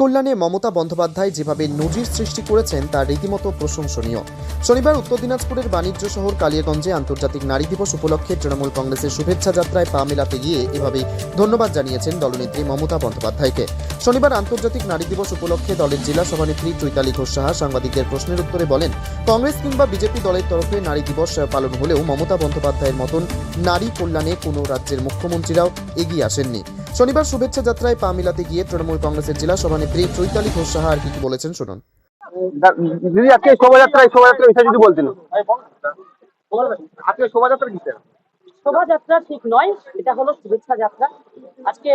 কল্যাণে মমতা বন্দ্যোপাধ্যায় যেভাবে নজির সৃষ্টি করেছেন, তা রীতিমতো প্রশংসনীয়। শনিবার উত্তর দিনাজপুরের বাণিজ্য শহর কালিয়াগঞ্জে আন্তর্জাতিক নারী দিবস উপলক্ষে তৃণমূল কংগ্রেসের শুভেচ্ছা যাত্রায় পা মেলাতে গিয়ে এভাবে ধন্যবাদ জানিয়েছেন দলনেত্রী মমতা বন্দ্যোপাধ্যায়কে। শনিবার আন্তর্জাতিক নারী দিবস উপলক্ষে দলের জেলা সভানেত্রী চৈতালি ঘোষ সাহা সাংবাদিকদের প্রশ্নের উত্তরে বলেন, কংগ্রেস কিংবা বিজেপি দলের তরফে নারী দিবস পালন হলেও মমতা বন্দ্যোপাধ্যায়ের মতন নারী কল্যাণে কোনো রাজ্যের মুখ্যমন্ত্রীরাও এগিয়ে আসেননি। শনিবার শুভেচ্ছা যাত্রায় পা মিলাতে গিয়ে তৃণমূল কংগ্রেসের জেলা সভানেত্রী চৈতালি ঘোষ সাহা আর কি কি বলেছেন শুনুন। দিদি আজকে শোভাযাত্রা এই শোভাযাত্রা বিষয়ে যদি বলতেন। আজকে শোভাযাত্রা কিসের? শোভাযাত্রা ঠিক নয় এটা হলো শুভেচ্ছা যাত্রা। আজকে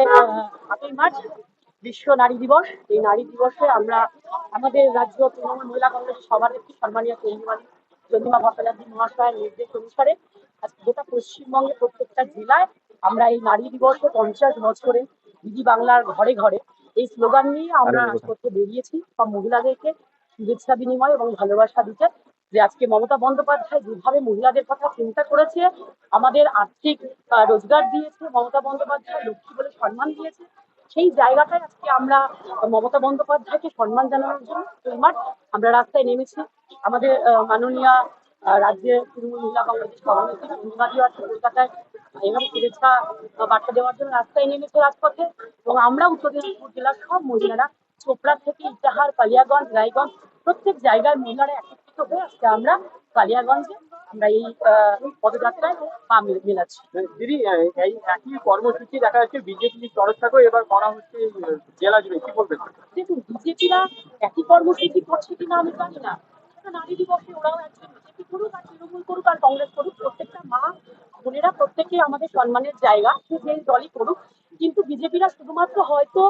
আটই মার্চ বিশ্ব নারী দিবস। এই নারী দিবসে আমরা আমাদের রাজ্য তৃণমূল মহিলা কংগ্রেসের সভানেত্রী সম্মানীয় কেন্দ্রীয় চন্দ্রিমা ভট্টাচার্য মহাশয়ের নির্দেশ অনুসারে আজকে গোটা পশ্চিমবঙ্গের প্রত্যেকটা জেলায় আমরা এই নারী দিবসে পঞ্চাশ বছরে দিদি বাংলার ঘরে ঘরে এই স্লোগান নিয়ে আমরা করতে। বেরিয়েছি। সব মহিলাদেরকে শুভেচ্ছা বিনিময় এবং ভালোবাসা দিতে। যে আজকে মমতা বন্দ্যোপাধ্যায় যেভাবে মহিলাদের কথা চিন্তা করেছে আমাদের আর্থিক রোজগার দিয়েছে মমতা বন্দ্যোপাধ্যায় লক্ষ্মী বলে সম্মান দিয়েছে সেই জায়গাটায় আজকে আমরা মমতা বন্দ্যোপাধ্যায়কে সম্মান জানানোর জন্য আমরা রাস্তায় নেমেছি। আমাদের মাননীয় রাজ্যের তৃণমূল মহিলা কংগ্রেসের সভানেত্রী আছে কলকাতায় এভাবে শুভেচ্ছা বার্তা দেওয়ার জন্য রাস্তায় নেমেছে রাজপথে এবং আমরা উত্তর দিনাজপুর জেলার সব মহিলারা চোপড়া থেকে ইটাহার কালিয়াগঞ্জ রায়গঞ্জ প্রত্যেক জায়গার মহিলারা একত্রিত হয়ে আজকে আমরা কালিয়াগঞ্জে আমরা এই পদযাত্রায় পা মেলাচ্ছি। দিদি এই- একই কর্মসূচি দেখা যাচ্ছে বিজেপি তরফ থেকেও এবার করা হচ্ছে জেলা জুড়ে কি বলবেন? দেখুন বিজেপিরা একই কর্মসূচি করছে কিনা আমি জানি না। নারী দিবসে ওরাও একজন বিজেপি করুক আর তৃণমূল করুক আর কংগ্রেস করুক, প্রত্যেকটা মা বোনেরা প্রত্যেকে আমাদের সম্মানের জায়গা যে দলই করুক। কিন্তু বিজেপিরা শুধুমাত্র হয়তো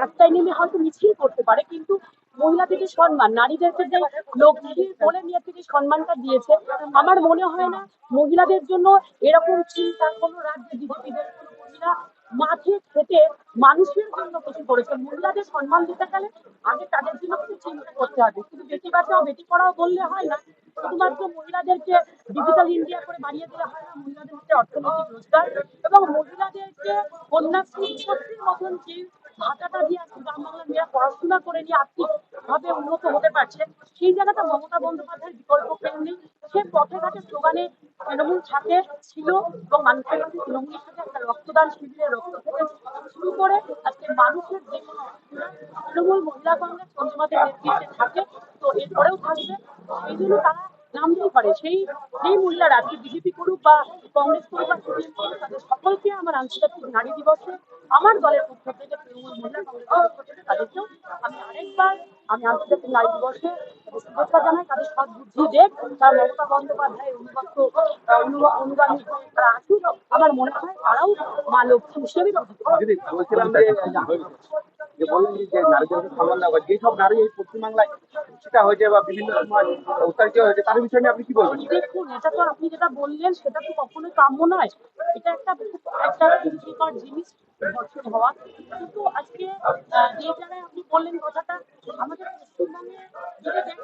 রাস্তায় নেমে হয়তো মিছিল করতে পারে, কিন্তু মহিলাদের যে সম্মান নারীদেরকে যে লক্ষ্মী বলে নিয়ে যে সম্মানটা দিয়েছে, আমার মনে হয় না মহিলাদের জন্য এরকম চিন্তা কোনো রাজ্যে বিজেপিদের মহিলা মাঠে খেটে মানুষের জন্য কিছু করেছে। মহিলাদের সম্মান দিতে গেলে আগে তাদের জন্য কিছু চিন্তা করতে হবে। শুধু বেটি বাঁচাও, বেটি পড়াও বললে হয় না। শুধুমাত্র মহিলাদেরকে ডিজিটাল ইন্ডিয়া করে বাড়িয়ে দিলে হয় না, মহিলাদের হাতে অর্থনৈতিক রোজগার এবং মহিলাদেরকে কন্যাশ্রী ছাত্রীর মতন যে ভাতাটা দিয়ে আজকে গ্রাম বাংলার মেয়েরা পড়াশোনা করে নিয়ে আর্থিক ভাবে উন্নত হতে পারছে, সেই জায়গাটা মমতা বন্দ্যোপাধ্যায়ের বিকল্প কেউ নেই সে পথে ঘাটে স্লোগানে তৃণমূল সাথে ছিল এবং মানুষের কাছে তৃণমূলের সাথে একটা রক্তদান শিবিরে রক্ত শুরু করে। আজকে মানুষের যে তৃণমূল মহিলা কংগ্রেস চন্দ্রমাদের নেতৃত্বে থাকে, তো এরপরেও থাকবে। সেই জন্য তারা পারে। সেই সেই মহিলারা আজকে বিজেপি করুক বা কংগ্রেস করুক বা সিপিএম করুক তাদের সকলকে আমার আন্তর্জাতিক নারী দিবসে আমার দলের পক্ষ থেকে তৃণমূল মহিলা কংগ্রেসের পক্ষ থেকে তাদেরকেও আমি আরেকবার আমি আন্তর্জাতিক নারী দিবসে শুভেচ্ছা জানাই তাদের সৎ বুদ্ধি দেখ তার মমতা বন্দ্যোপাধ্যায়ের অনুগত আহ, অনুগামী তারা আসুক আমার মনে হয় তারাও মা লক্ষ্মী হিসেবে যে বললেন যে নারীদের সম্মান দেওয়া যেসব নারী এই পশ্চিমবাংলায় শিক্ষিতা হয়েছে বা বিভিন্ন সময় উত্তারিত হয়েছে তার বিষয়ে নিয়ে আপনি কি বলবেন? দেখুন, এটা তো আপনি যেটা বললেন, সেটা তো কখনোই কাম্য নয়। এটা একটা একটা খুশিকর জিনিস হওয়া। কিন্তু আজকে যে জায়গায় আপনি বললেন কথাটা, আমাদের পশ্চিমবঙ্গে যদি দেখেন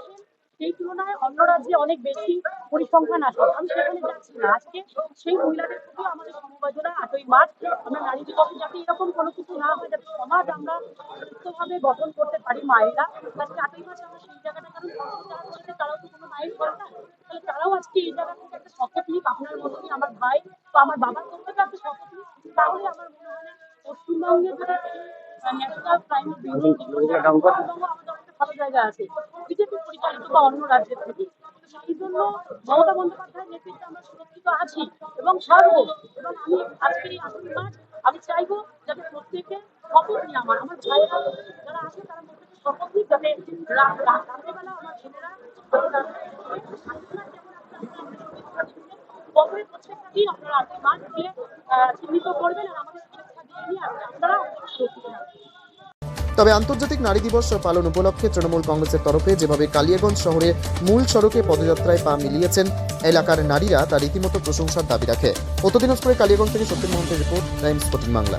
সেই তুলনায় অন্য রাজ্যে অনেক বেশি পরিসংখ্যান আসে। আমি সেখানে যাচ্ছি না। আজকে সেই মহিলাদের প্রতি আমাদের সমবেদনা আটই মার্চ। আমরা নারী দিবসে যাতে এরকম কোনো কিছু না হয়, যাতে সমাজ আমরা সুস্থভাবে গঠন করতে পারি মায়েরা, আজকে আটই মার্চ আমরা সেই জায়গাটা, কারণ তারাও তো কোনো মায়ের করে না। তাহলে তারাও আজকে এই জায়গা থেকে একটা শপথ নিক আপনার মতনই আমার ভাই বা আমার বাবার থেকে একটা শপথ নিক? তাহলে আমার মনে হয় পশ্চিমবঙ্গে যদি ন্যাশনাল ক্রাইম পশ্চিমবঙ্গ আমাদের একটা ভালো জায়গা আছে। পরিচালিত বা অন্য রাজ্যের থেকে। সেই জন্য মমতা বন্দ্যোপাধ্যায়ের নেতৃত্বে আমরা সুরক্ষিত আছি এবং থাকব এবং আমি আজকের এই মার্চ আমি চাইব যাতে প্রত্যেকে শপথ নিয়ে আমার আমার ভাইয়েরা যারা আছে তারা প্রত্যেকে শপথ নিক যাতে রাত্রেবেলা আমার ছেলেরা বছরের প্রত্যেকটা দিন আপনারা মার্চকে আহ, চিহ্নিত করবেন আর আমাদের শুভেচ্ছা দিয়ে নিয়ে আপনারা সুরক্ষিত থাকবেন তবে আন্তর্জাতিক নারী দিবস পালন উপলক্ষে তৃণমূল কংগ্রেসের তরফে যেভাবে কালিয়াগঞ্জ শহরে মূল সড়কে পদযাত্রায় পা মিলিয়েছেন এলাকার নারীরা, তা রীতিমতো প্রশংসার দাবি রাখে। উত্তর দিনাজপুরে কালিয়াগঞ্জ থেকে সত্যি মহন্তের রিপোর্ট, টাইমস বাংলা।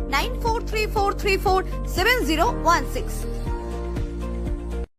9434347016.